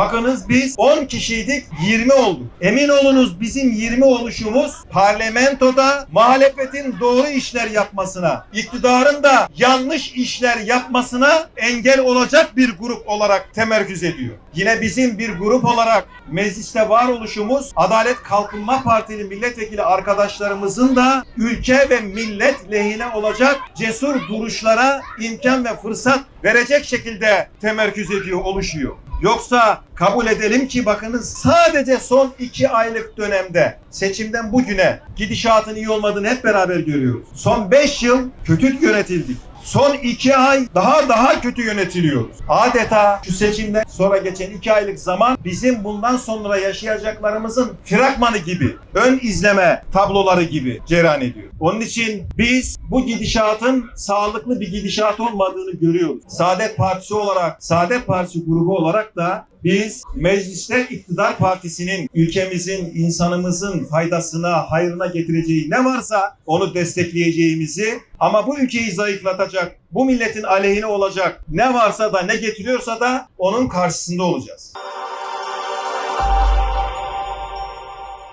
Bakınız biz 10 kişiydik 20 olduk. Emin olunuz bizim 20 oluşumuz parlamentoda muhalefetin doğru işler yapmasına, iktidarın da yanlış işler yapmasına engel olacak bir grup olarak temerküz ediyor. Yine bizim bir grup olarak mecliste varoluşumuz Adalet Kalkınma Partili milletvekili arkadaşlarımızın da ülke ve millet lehine olacak cesur duruşlara imkan ve fırsat verecek şekilde temerküz ediyor, oluşuyor. Yoksa kabul edelim ki bakınız sadece son iki aylık dönemde seçimden bugüne gidişatın iyi olmadığını hep beraber görüyoruz. Son beş yıl kötü yönetildik. Son iki ay daha daha kötü yönetiliyoruz. Adeta şu seçimden sonra geçen iki aylık zaman bizim bundan sonra yaşayacaklarımızın fragmanı gibi, ön izleme tabloları gibi cereyan ediyor. Onun için biz bu gidişatın sağlıklı bir gidişat olmadığını görüyoruz. Saadet Partisi olarak, Saadet Partisi grubu olarak da biz mecliste iktidar partisinin ülkemizin, insanımızın faydasına, hayrına getireceği ne varsa onu destekleyeceğimizi ama bu ülkeyi zayıflatacak, bu milletin aleyhine olacak ne varsa da ne getiriyorsa da onun karşısında olacağız.